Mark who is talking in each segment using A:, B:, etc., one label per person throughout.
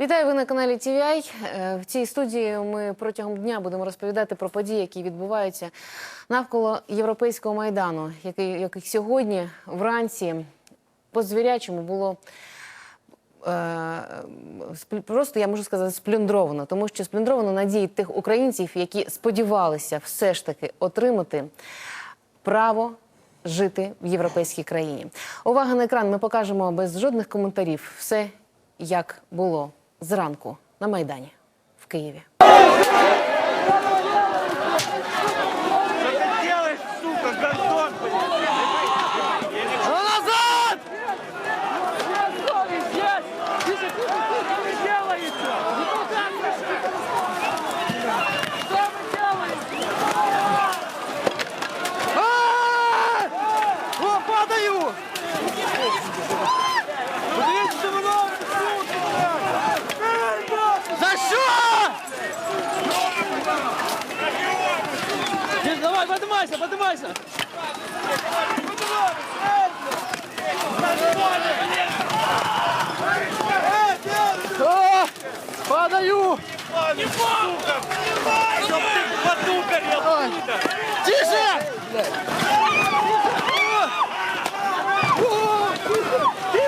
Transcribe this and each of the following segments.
A: Вітаю ви на каналі TVI. Е, В цій студії ми протягом дня будемо розповідати про події, які відбуваються навколо європейського майдану, який, який сьогодні вранці по звірячому було е, просто я можу сказати сплюндровано, тому що сплюндровано надії тих українців, які сподівалися все ж таки отримати право жити в європейській країні. Увага на екран. Ми покажемо без жодних коментарів все, як було зранку на майдані в Києві.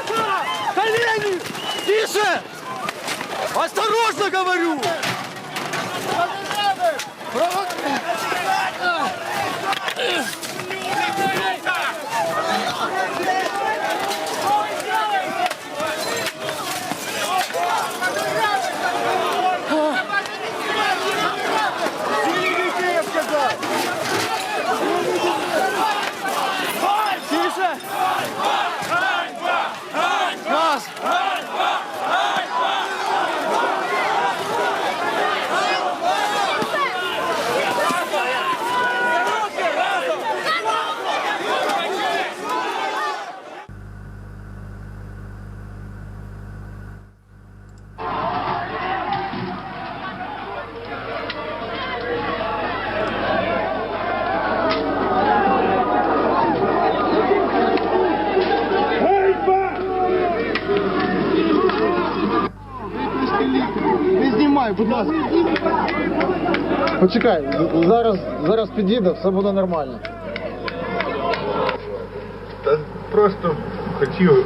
B: Тише! Колени! Тише! Осторожно, говорю! Тише!
C: Почекай, зараз, зараз підійде, все буде нормально.
D: Та просто хотів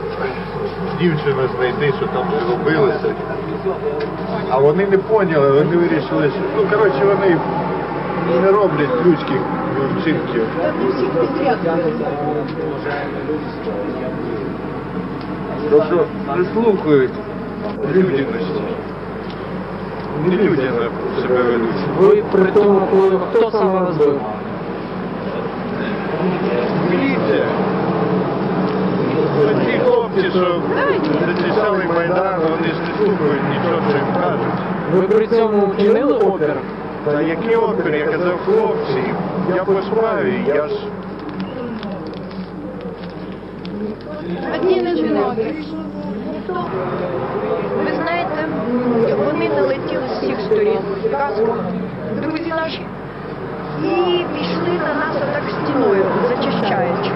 D: дівчину знайти, що там зробилося. А вони не поняли, вони вирішили, що ну коротше вони не роблять людських вчинків. Тобто не слухають людяності. Не людяно себе ведуть.
E: Ви при тому, коли хто саме вас бив?
D: Міліція. Це ті хлопці, що зачищали Майдан, вони ж не слухають нічого, що їм кажуть.
E: Ви при цьому вчинили опір?
D: Та який опір? Я казав, хлопці, я по справі, я ж
F: Одні не згодні. Ви знаєте, вони налетіли з всіх сторін. Казку. Друзі наші. І пішли на нас отак стіною, зачищаючи.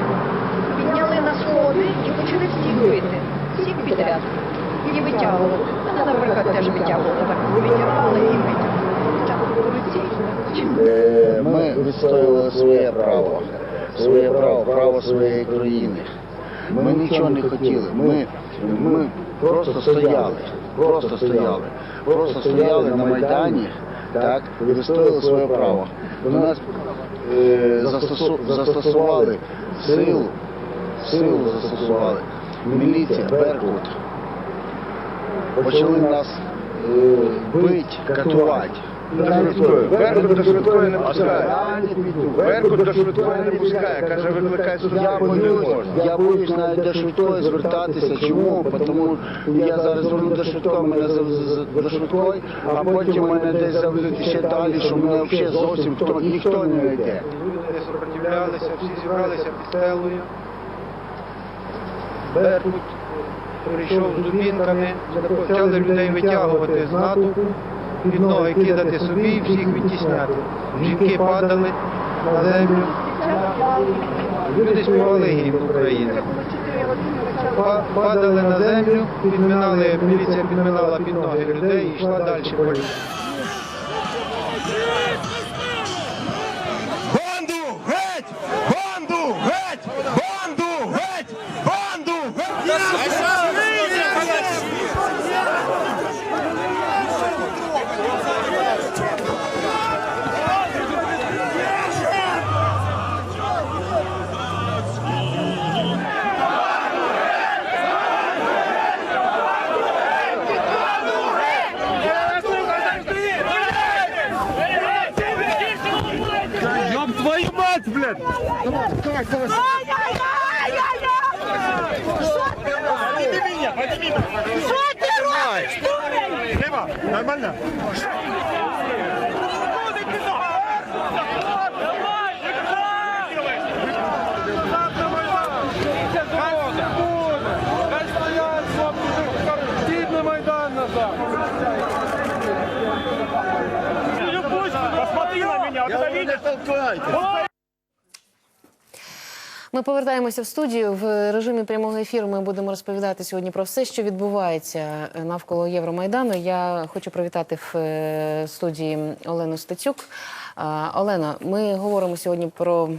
F: Підняли на сходи і почали всіх бити. Всіх підряд. І витягували. Мене, наприклад, теж витягували. Так витягували і витягували.
C: Е, Ми відстоювали своє право, своє право, право своєї країни. Ми нічого не хотіли. Ми, ми просто стояли, просто стояли, просто стояли на Майдані, так, і своє право. До нас е, застосу, застосували силу, силу застосували. Міліція, Беркут. Почали нас е, бити, катувати.
D: До швидкої. Беркут до швидкої не пускає. Беркут до швидкої не пускає. Каже, викликай сюди,
C: Я
D: бо не можна.
C: я боюсь навіть до швидкої звертатися. Чому? Тому я зараз зверну до швидкої, мене до швидкої, а потім мене десь заведуть ще далі, що мене взагалі зовсім хто, ніхто не йде.
G: Люди сопротивлялися, всі зібралися під селою. Беркут прийшов з дубінками, почали людей витягувати з натовпу, під ноги кидати собі і всіх відтісняти. Жінки падали на землю. Люди співали гімн України. Падали на землю, підминали, міліція підминала під ноги людей і йшла далі
A: Ми повертаємося в студію. В режимі прямого ефіру ми будемо розповідати сьогодні про все, що відбувається навколо Євромайдану. Я хочу привітати в е, студії Олену Стецюк. Олена, Олено, ми говоримо сьогодні про.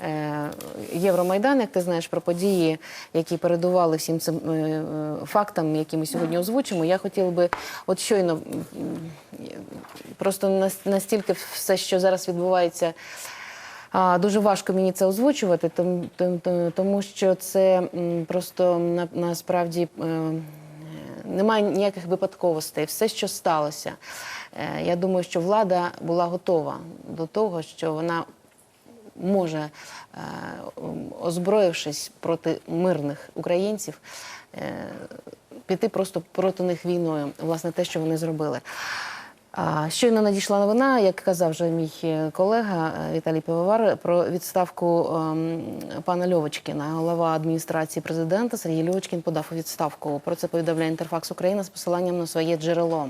A: Е, Євромайдан, як ти знаєш, про події, які передували всім цим е, е, фактам, які ми сьогодні озвучимо. Я хотіла би, от щойно просто настільки все, що зараз відбувається, Дуже важко мені це озвучувати, тому, що це просто насправді немає ніяких випадковостей. Все, що сталося, я думаю, що влада була готова до того, що вона може, е, озброївшись проти мирних українців, е, піти просто проти них війною. Власне, те, що вони зробили. Щойно надійшла новина, як казав вже мій е, колега Віталій Пивовар, про відставку ем, пана Льовочкіна. Голова адміністрації президента Сергій Льовочкін подав відставку. Про це повідомляє Інтерфакс Україна з посиланням на своє джерело.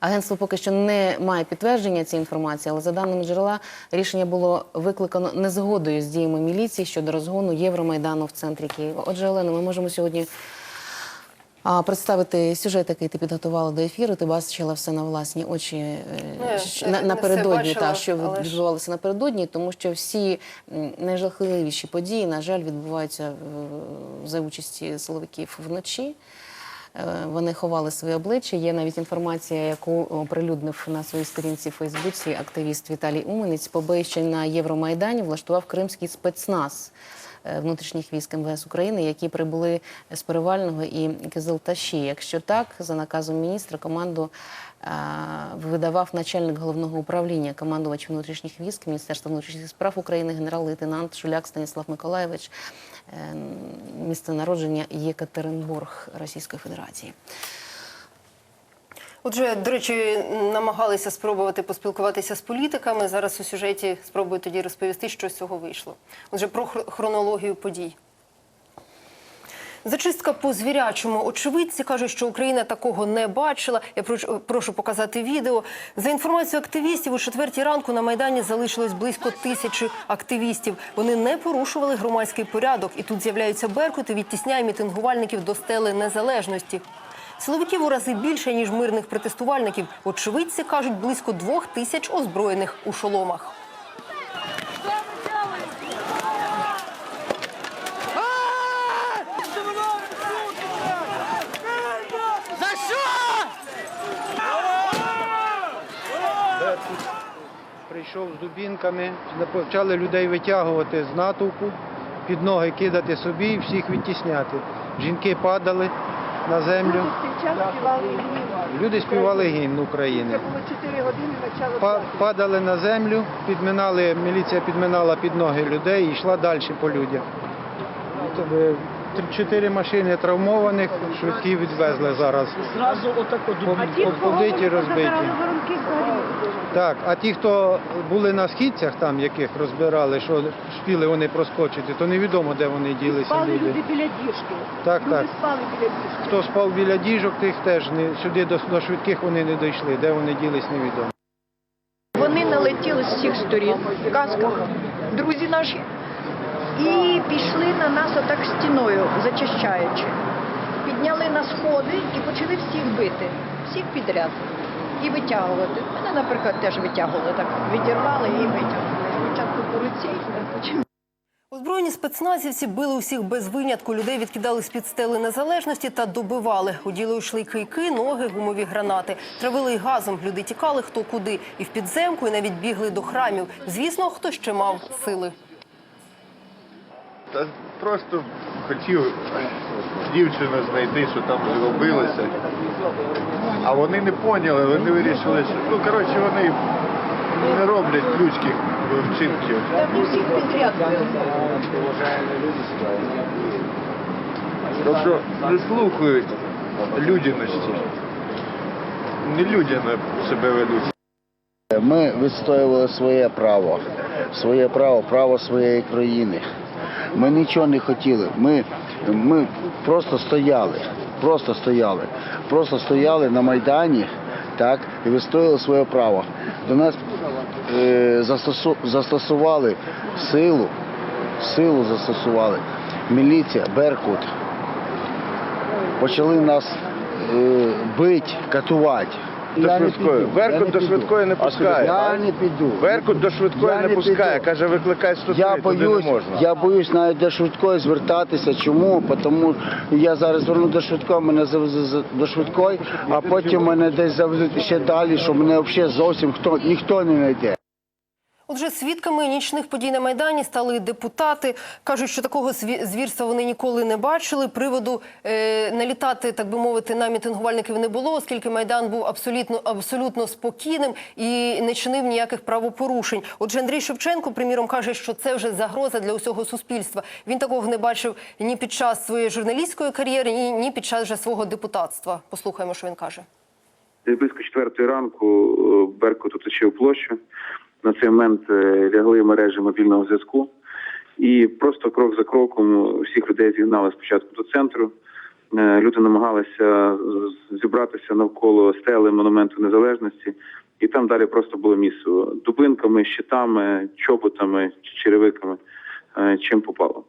A: Агентство поки що не має підтвердження цієї інформації, але за даними джерела, рішення було викликано незгодою з діями міліції щодо розгону Євромайдану в центрі Києва. Отже, Олена, ми можемо сьогодні представити сюжет, який ти підготувала до ефіру. Ти бачила все на власні очі е,
H: Ну, не-
A: на,
H: не
A: напередодні, та, що відбувалося напередодні, тому що всі найжахливіші події, на жаль, відбуваються е, за участі силовиків вночі. Е, Вони ховали свої обличчя. Є навіть інформація, яку оприлюднив на своїй сторінці в Фейсбуці активіст Віталій Уменець. Побище на Євромайдані влаштував кримський спецназ е, внутрішніх військ МВС України, які прибули з Перевального і Кизилташі. Якщо так, за наказом міністра команду е, видавав начальник головного управління, командувач внутрішніх військ Міністерства внутрішніх справ України, генерал-лейтенант Шуляк Станіслав Миколаєвич. Е, Місце народження Єкатеринбург Російської Федерації.
H: Отже, до речі, намагалися спробувати поспілкуватися з політиками. Зараз у сюжеті спробую тоді розповісти, що з цього вийшло. Отже, про хронологію подій. Зачистка по звірячому. Очевидці кажуть, що Україна такого не бачила. Я прошу показати відео. За інформацією активістів, у четвертій ранку на майдані залишилось близько тисячі активістів. Вони не порушували громадський порядок, і тут з'являються беркути, відтісняє мітингувальників до стели незалежності. Силовиків у рази більше ніж мирних протестувальників. Очевидці кажуть, близько двох тисяч озброєних у шоломах.
G: Прийшов з дубінками, почали людей витягувати з натовпу, під ноги кидати собі і всіх відтісняти. Жінки падали на землю. Люди співали гімн України. Па- Падали на землю, підминали, міліція підминала під ноги людей і йшла далі по людях. Чотири машини травмованих, швидкі відвезли зараз.
E: Зразу отако
G: Побиті, розбиті. Так, а ті, хто були на східцях, там яких розбирали, що спіли вони проскочити, то невідомо, де вони ділися
F: Спали
G: люди.
F: люди біля діжки.
G: Так,
F: Люди
G: так.
F: спали біля діжки.
G: Хто спав біля діжок, тих теж не сюди до, до швидких вони не дійшли. Де вони ділись, невідомо.
F: Вони налетіли з всіх сторін в касках, друзі наші, і пішли на нас отак стіною. зачищаючи. Підняли на сходи і почали всіх бити, всіх підряд. І витягувати. Мене, наприклад, теж витягували так. Відірвали і витягнули. Спочатку по руці, потім
H: Озброєні спецназівці били усіх без винятку. Людей відкидали з під стели незалежності та добивали. У діло йшли кийки, ноги, гумові гранати. Травили й газом. Люди тікали хто куди. І в підземку, і навіть бігли до храмів. Звісно, хто ще мав сили.
D: Та просто хотів дівчину знайти, що там зробилося. А вони не поняли, вони вирішили, що ну коротше вони не роблять людських вчинків. Тобто не слухають людяності. Не людяно себе ведуть.
C: Ми відстоювали своє право, своє право, право своєї країни. Ми нічого не хотіли. Ми, ми просто стояли, просто стояли, просто стояли на Майдані, так, і відстояли своє право. До нас е, застосу, застосували силу, силу застосували. Міліція, Беркут. Почали нас е, бити, катувати.
D: До швидкої. Беркут до швидкої не пускає.
C: Я не піду.
D: Беркут до швидкої не
C: не
D: пускає,
C: піду.
D: каже, викликай 103,
C: Я
D: туди
C: боюсь,
D: не можна.
C: я боюсь навіть до швидкої звертатися. Чому? Тому я зараз зверну до швидкої, мене завезуть до швидкої, а потім мене десь завезуть ще далі, що мене взагалі зовсім хто ніхто не знайде.
H: Отже, свідками нічних подій на Майдані стали депутати. Кажуть, що такого зві- звірства вони ніколи не бачили. Приводу е, налітати, так би мовити, на мітингувальників не було, оскільки Майдан був абсолютно, абсолютно спокійним і не чинив ніяких правопорушень. Отже, Андрій Шевченко, приміром, каже, що це вже загроза для усього суспільства. Він такого не бачив ні під час своєї журналістської кар'єри, ні, ні під час вже свого депутатства. Послухаємо, що він каже.
I: Близько четвертої ранку е, Беркут оточив площу. На цей момент е, лягли мережі мобільного зв'язку, і просто крок за кроком всіх людей зігнали спочатку до центру. Е, Люди намагалися зібратися навколо стели монументу незалежності, і там далі просто було місце дубинками, щитами, чоботами, черевиками, е, чим попало.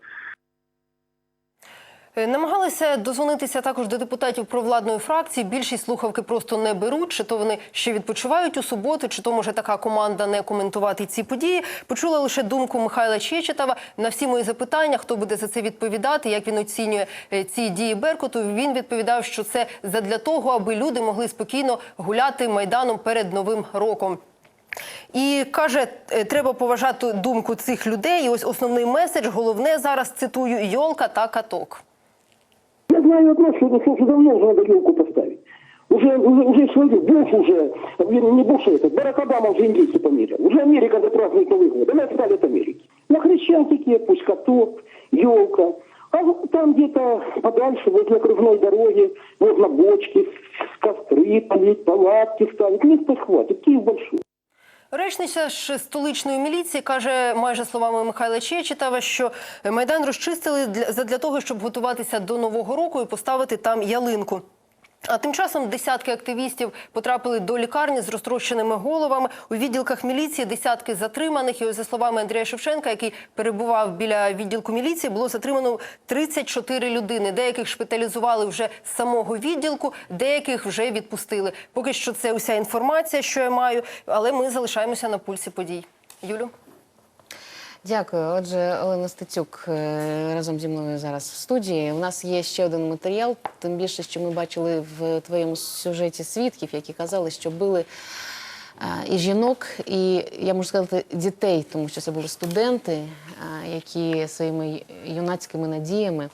H: Е, Намагалися дозвонитися також до депутатів провладної фракції. Більшість слухавки просто не беруть, чи то вони ще відпочивають у суботу, чи то може така команда не коментувати ці події. Почула лише думку Михайла Чечетова. На всі мої запитання, хто буде за це відповідати, як він оцінює е, ці дії Беркуту. Він відповідав, що це задля того, аби люди могли спокійно гуляти майданом перед новим роком. І каже, е, треба поважати думку цих людей. І ось основний меседж, головне зараз цитую йолка та каток.
J: Знаю одно, что, что уже давно уже надо елку поставить. Уже, уже, уже свою, Буш уже, вернее, не Буш этот, Барак Обама уже индейцы померил. Уже Америка запразднует Новый год. Она отставит Америки. На Хрещатике пусть каток, елка. А вот там где-то подальше, возле окружной дороги, можно бочки, костры полить, палатки ставить. Места хватит, Киев большой.
H: Речниця ж столичної міліції каже, майже словами Михайла Чечетава, що майдан розчистили для задля того, щоб готуватися до нового року і поставити там ялинку. А тим часом десятки активістів потрапили до лікарні з розтрощеними головами. У відділках міліції десятки затриманих. І ось за словами Андрія Шевченка, який перебував біля відділку міліції, було затримано 34 людини. Деяких шпиталізували вже з самого відділку, деяких вже відпустили. Поки що це уся інформація, що я маю, але ми залишаємося на пульсі подій. Юлю.
A: Дякую. Отже, Олена Стецюк е, разом зі мною зараз в студії. У нас є ще один матеріал, тим більше, що ми бачили в твоєму сюжеті свідків, які казали, що били е, і жінок, і я можу сказати дітей, тому що це були студенти, е, які своїми юнацькими надіями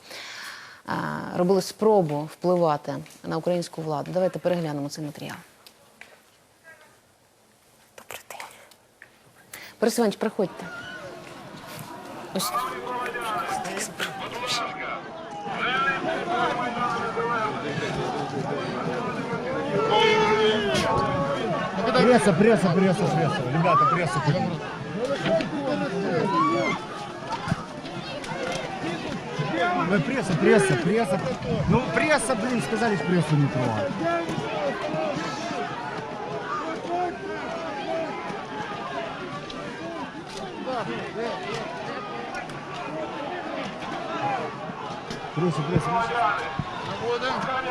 A: робили спробу впливати на українську владу. Давайте переглянемо цей матеріал.
H: Добрий день.
A: Борис Іванович, проходьте. Ось
B: Пресса, пресса, пресса, пресса. Ребята, пресса. Ну, пресса, пресса, пресса. Ну, пресса, блин, сказали, прессу не трогать. Пресса, пресса.
A: Ну і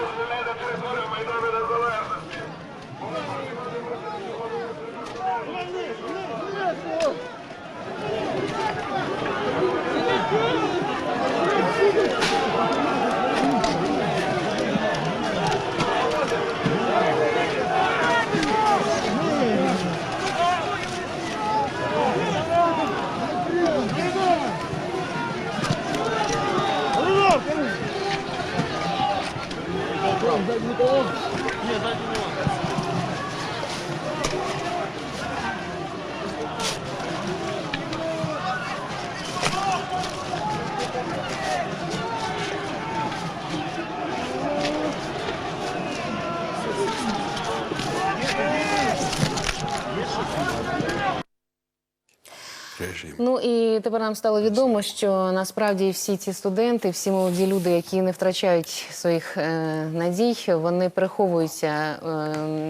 A: тепер нам стало відомо, що насправді всі ці студенти, всі молоді люди, які не втрачають своїх е, надій, вони переховуються е,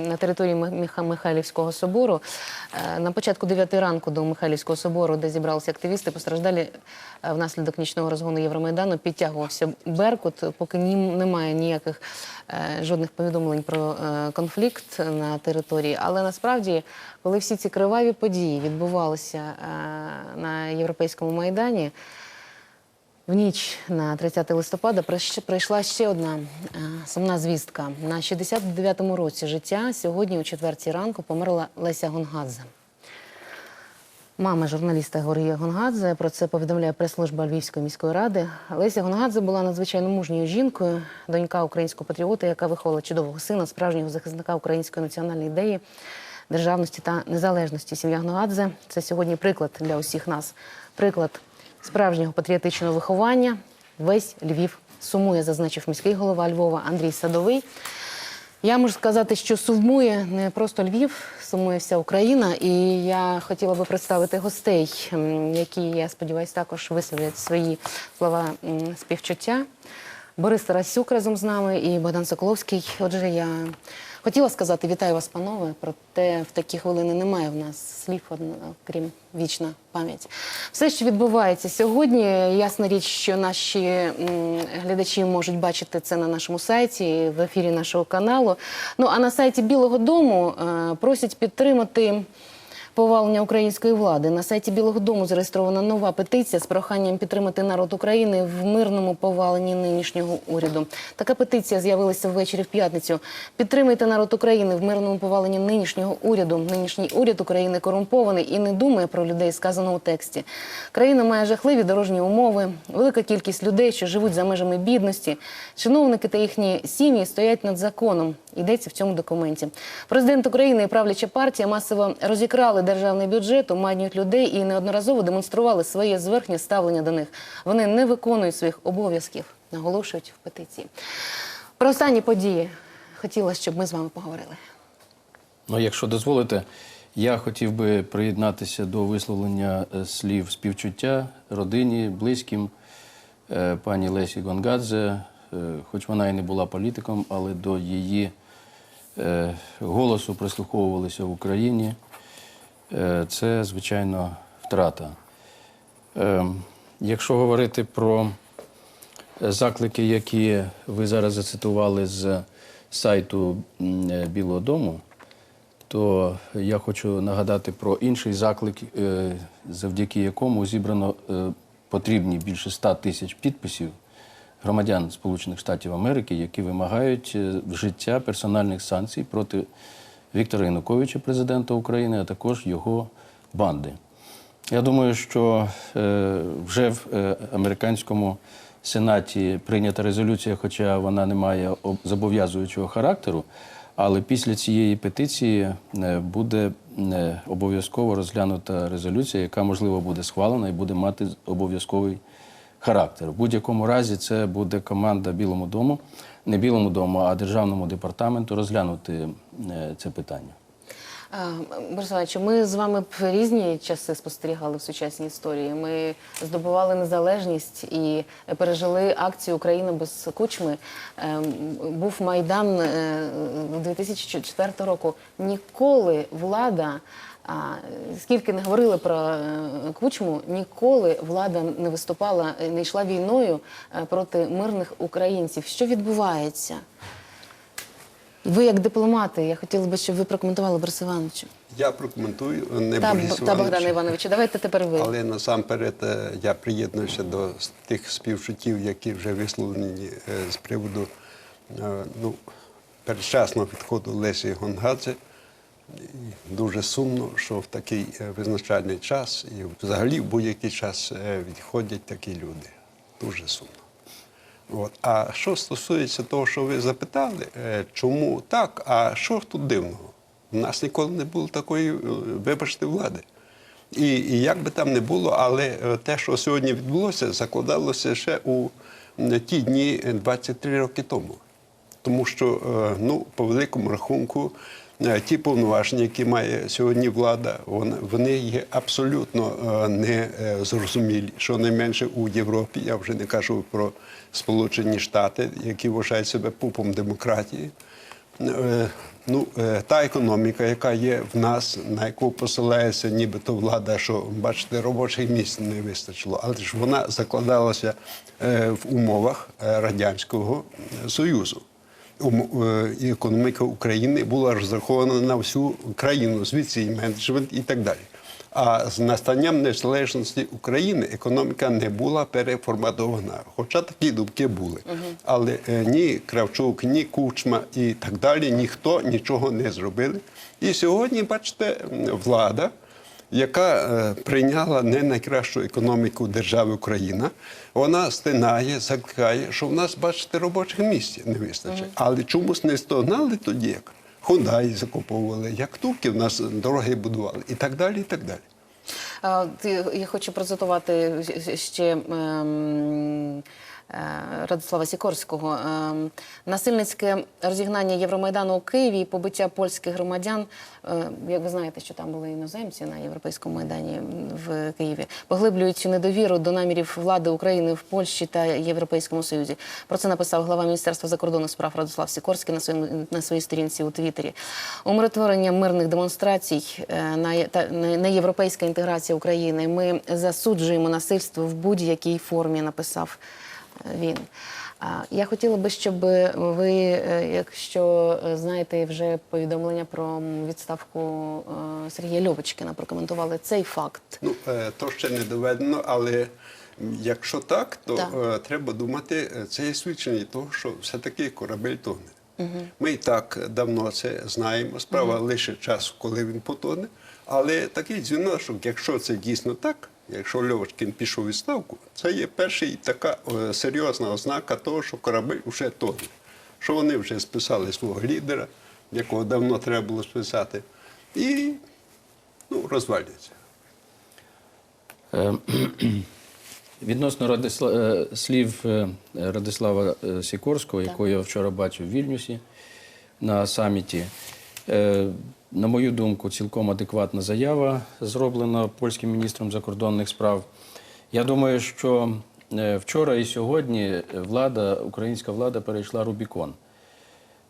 A: на території Миха- Михайлівського собору. Е, на початку 9 ранку до Михайлівського собору, де зібралися активісти, постраждалі е, внаслідок нічного розгону Євромайдану, підтягувався Беркут. Поки ні, немає ніяких е, жодних повідомлень про е, конфлікт на території. Але насправді, коли всі ці криваві події відбувалися е, на європейському майдані. В ніч на 30 листопада прийшла ще одна е, сумна звістка. На 69-му році життя сьогодні о 4 ранку померла Леся Гонгадзе. Мама журналіста Горія Гонгадзе про це повідомляє прес-служба Львівської міської ради. Леся Гонгадзе була надзвичайно мужньою жінкою, донька українського патріота, яка виховала чудового сина, справжнього захисника української національної ідеї, державності та незалежності. Сім'я Гонгадзе – це сьогодні приклад для усіх нас. Приклад справжнього патріотичного виховання. Весь Львів сумує, зазначив міський голова Львова Андрій Садовий. Я можу сказати, що сумує не просто Львів, сумує вся Україна. І я хотіла би представити гостей, які, я сподіваюся, також висловлять свої слова співчуття. Борис Тарасюк разом з нами і Богдан Соколовський. Отже, я хотіла сказати вітаю вас, панове. Проте в такі хвилини немає в нас слів, крім вічна пам'ять. Все, що відбувається сьогодні, ясна річ, що наші глядачі можуть бачити це на нашому сайті, в ефірі нашого каналу. Ну а на сайті Білого Дому е, просять підтримати. Повалення української влади на сайті Білого Дому зареєстрована нова петиція з проханням підтримати народ України в мирному поваленні нинішнього уряду. Така петиція з'явилася ввечері в п'ятницю. Підтримайте народ України в мирному поваленні нинішнього уряду. Нинішній уряд України корумпований і не думає про людей, сказано у тексті. Країна має жахливі дорожні умови, велика кількість людей, що живуть за межами бідності. Чиновники та їхні сім'ї стоять над законом. Йдеться в цьому документі. Президент України і правляча партія масово розікрали державний бюджет, оманюють людей і неодноразово демонстрували своє зверхнє ставлення до них. Вони не виконують своїх обов'язків, наголошують в петиції. Про останні події хотіла, щоб ми з вами поговорили.
K: Ну, якщо дозволите, я хотів би приєднатися до висловлення е, слів співчуття родині, близьким е, пані Лесі Гонгадзе, Е, хоч вона і не була політиком, але до її голосу прислуховувалися в Україні. Е, Це, звичайно, втрата. Е, Якщо говорити про заклики, які ви зараз зацитували з сайту е, Білого Дому, то я хочу нагадати про інший заклик, е, завдяки якому зібрано е, потрібні більше 100 тисяч підписів громадян Сполучених Штатів Америки, які вимагають е, вжиття персональних санкцій проти Віктора Януковича, президента України, а також його банди. Я думаю, що е, вже в е, американському сенаті прийнята резолюція, хоча вона не має зобов'язуючого характеру, але після цієї петиції буде обов'язково розглянута резолюція, яка можливо буде схвалена і буде мати обов'язковий характер. В будь-якому разі це буде команда Білому дому, не Білому дому, а Державному департаменту розглянути е, це питання.
A: Е, Борис Іванович, ми з вами б різні часи спостерігали в сучасній історії. Ми здобували незалежність і пережили акцію Україна без кучми. Е, Був майдан е, 2004 року. Ніколи влада скільки не говорили про е, кучму, ніколи влада не виступала, е, не йшла війною е, проти мирних українців. Що відбувається? Ви як дипломати, я хотіла би, щоб ви прокоментували Борис Івановичу.
L: Я прокоментую не
A: Та,
L: Борис
A: та Богдана
L: Іванович,
A: Івановича. Давайте тепер ви.
L: Але насамперед я приєднуюся до тих співчуттів, які вже висловлені з приводу ну, передчасного відходу Лесі Гонгадзе. Дуже сумно, що в такий е, визначальний час і взагалі в будь-який час е, відходять такі люди. Дуже сумно. От. А що стосується того, що ви запитали, е, чому так, а що тут дивного? У нас ніколи не було такої, вибачте, влади. І, і як би там не було, але те, що сьогодні відбулося, закладалося ще у ті дні е, 23 роки тому. Тому що, ну, по великому рахунку, ті повноваження, які має сьогодні влада, вони є абсолютно е, не е. Що найменше у Європі, я вже не кажу про Сполучені Штати, які вважають себе пупом демократії. Е, Ну, е, та економіка, яка є в нас, на яку посилається нібито влада, що бачите, робочих місць не вистачило, але ж вона закладалася е, в умовах е, Радянського Союзу. Е, економіка України була розрахована на всю країну, звідси і менеджмент і так далі. А з настанням незалежності України економіка не була переформатована. Хоча такі думки були. Але е, ні Кравчук, ні Кучма і так далі ніхто нічого не зробили. І сьогодні, бачите, влада, яка е, прийняла не найкращу економіку держави Україна, вона стинає, закликає, що в нас, бачите, робочих місць не вистачить. Але чомусь не стогнали тоді, як Хундай закуповували, як турки в нас дороги будували, і так далі, і так далі.
A: Я хочу процитувати ще ем, Радослава Сікорського. Ем, Насильницьке розігнання Євромайдану у Києві і побиття польських громадян. е, Як ви знаєте, що там були іноземці на європейському майдані в Києві, поглиблюють недовіру до намірів влади України в Польщі та Європейському Союзі. Про це написав глава Міністерства закордонних справ Радослав Сікорський на своєму на своїй сторінці у Твіттері. Умиротворення мирних демонстрацій е, на та на європейська інтеграція України. Ми засуджуємо насильство в будь-якій формі. Написав е, він. Я хотіла би, щоб ви, е, якщо е, знаєте вже повідомлення про відставку е, Сергія Льовочкина, прокоментували цей факт.
L: Ну, то ще не доведено, але якщо так, то
A: Так.
L: треба думати, це є свідчення того, що все-таки корабель тоне. Ми і так давно це знаємо. Справа лише часу, коли він потоне. Але такий дзвіночок, якщо це дійсно так, якщо Льовочкін пішов у відставку, це є перша і така е, серйозна ознака того, що корабель вже тоне. Що вони вже списали свого лідера, якого давно треба було списати, і ну, розвалюється.
K: Е, Відносно Радисла... е, слів Радислава Сікорського, якого я вчора бачив в Вільнюсі на саміті, на мою думку, цілком адекватна заява зроблена польським міністром закордонних справ. Я думаю, що е, вчора і сьогодні влада, українська влада перейшла Рубікон.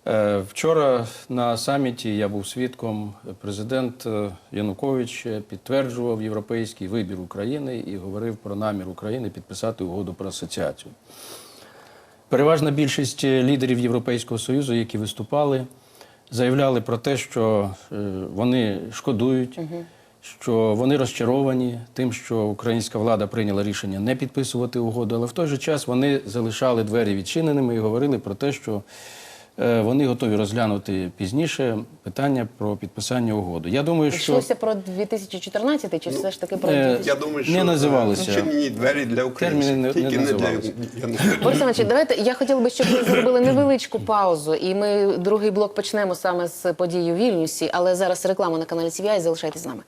K: Е, Вчора на саміті я був свідком. Президент е, Янукович підтверджував європейський вибір України і говорив про намір України підписати угоду про асоціацію. Переважна більшість лідерів Європейського Союзу, які виступали, заявляли про те, що е, вони шкодують, що вони розчаровані тим, що українська влада прийняла рішення не підписувати угоду, але в той же час вони залишали двері відчиненими і говорили про те, що вони готові розглянути пізніше питання про підписання угоди. Я думаю, що
A: Йшлося про 2014 чи все ж таки про
K: е,
A: 2014?
L: Я думаю, що
K: Не
L: що
K: називалися.
L: відчинені двері для українців,
K: Терміни не-
L: тільки
K: не
L: не, для
K: називалися.
A: Борис Іванович, давайте я хотіла би, щоб ми зробили невеличку паузу, і ми другий блок почнемо саме з подій у Вільнюсі, але зараз реклама на каналі CVI, залишайтесь з нами.